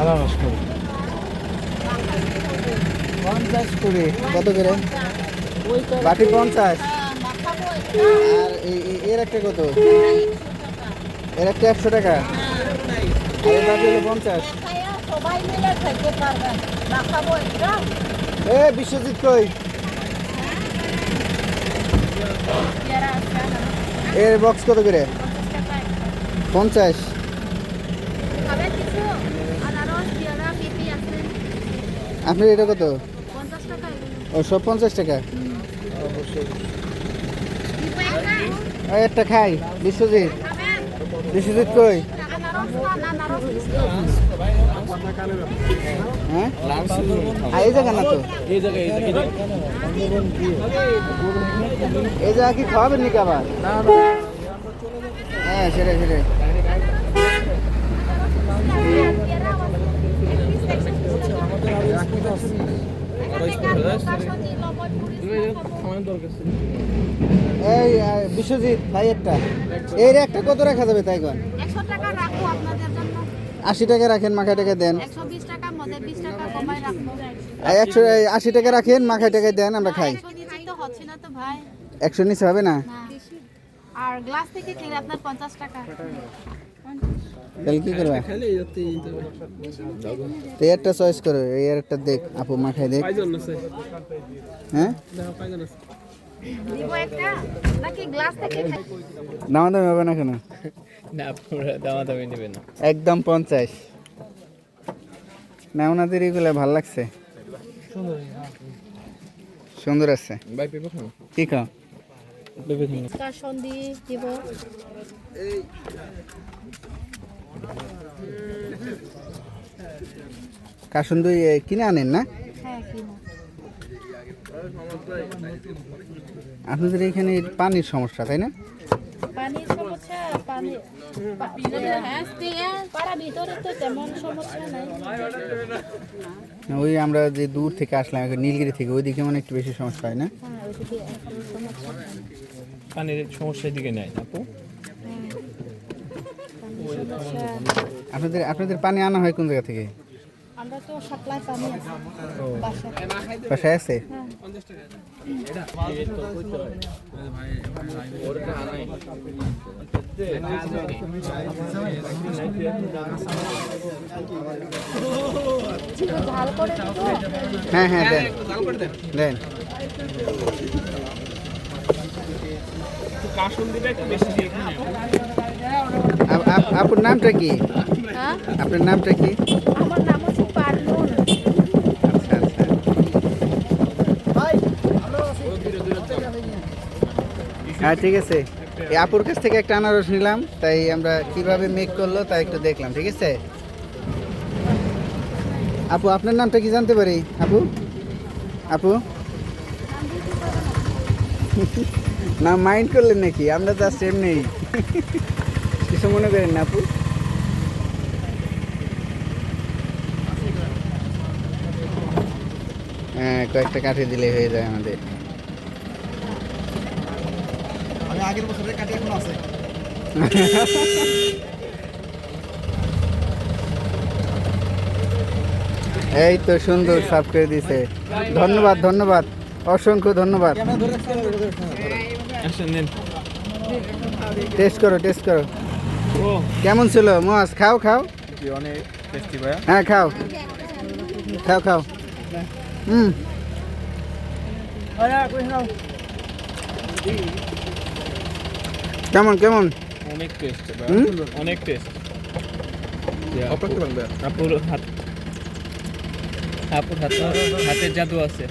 আনারস করে। পঞ্চাশ করে কত করে? বাটি পঞ্চাশ? আর এর একটা কত? এর একটা একশো টাকা? আর বাটি হলো পঞ্চাশ? সবাই মিলে খেতে পারবেন। এ বিশ্বজিৎ কই? এর বক্স কত করে? পঞ্চাশ। আপনার এটা কত। ও সব পঞ্চাশ টাকা? একটা? খাই। বিশ্বজিৎ। বিশ্বজিৎ কই? হ্যাঁ? এই জায়গা না তো? এই জায়গা কি খাওয়াবেন নাকি আবার? হ্যাঁ সেটাই সেটাই। বিশ্বজিৎ ভাই একটা এর একটা কত রাখা যাবে তাই কোন টাকা রাখব আপনাদের জন্য। আশি টাকা রাখেন মাখায় টাকা দেন। একশো আশি টাকা রাখেন মাখায় টাকা দেন আমরা খাই। একশো দিচ্ছি তো হচ্ছে না তো ভাই। একশো নিচে হবে না? না। আর গ্লাস থেকে খেলে আপনার পঞ্চাশ টাকা। কি করবা? এই তো একটা চয়েস করো এই আর একটা দেখ আপু মাখায় দেখ। হ্যাঁ? দিব একটা? নাকি গ্লাস থেকে দামাদামি হবে না কেন? না আপনারা দামা দামি না। একদম পঞ্চাশ। না ওনাদের এগুলো ভালো লাগছে। সুন্দর আছে। ভাই পেপে খান কি খাও? পেপে খান কাসন্দি দিব। কাসুন্দুই কিনে আনেন না? আপনাদের এখানে পানির সমস্যা তাই না? পানির সমস্যা পানি হ্যাঁ পাড়া ভিতরে তো তেমন সমস্যা নাই। ওই আমরা যে দূর থেকে আসলাম এখন নীলগিরি থেকে ওইদিকে মানে একটু বেশি সমস্যা হয় না? হ্যাঁ ওইদিকে এখন সমস্যা। পানির সমস্যার দিকে নেয় আপু। আপনাদের আপনাদের পানি আনা হয় কোন জায়গা থেকে? আমরা তো সাপ্লাই পানি আছে। বাসায়। বাসায় আছে? ছিল ঝাল করে দিব হ্যাঁ হ্যাঁ দেন। দেন। কাশন দিলে একটু বেশি দিয়ে এখানে আপ- আপ- আপুর নামটা কি? হ্যাঁ? আপনার নামটা কি? আমার হ্যাঁ ঠিক আছে। এই আপুর কাছ থেকে একটা আনারস নিলাম, তাই আমরা কীভাবে মেক করল তা একটু দেখলাম, ঠিক আছে? আপু, আপনার নামটা কি জানতে পারি? আপু? আপু? না মাইন্ড করলেন নাকি? আমরা তো সেম নেই। কিছু মনে করেন না, আপু? হ্যাঁ কয়েকটা কাঠি দিলে হয়ে যায় আমাদের। আগের বছরের কাটি এখন আছে। এই তো সুন্দর সাফ করে দিছে। ধন্যবাদ ধন্যবাদ। অসংখ্য ধন্যবাদ। টেস্ট করো টেস্ট করো। কেমন ছিল? মাছ খাও খাও। হ্যাঁ খাও। খাও খাও। হুম। কেমন কেমন? অনেক টেস্ট অনেক টেস্ট আপুর হাত আপুর হাত হাতের জাদু আছে।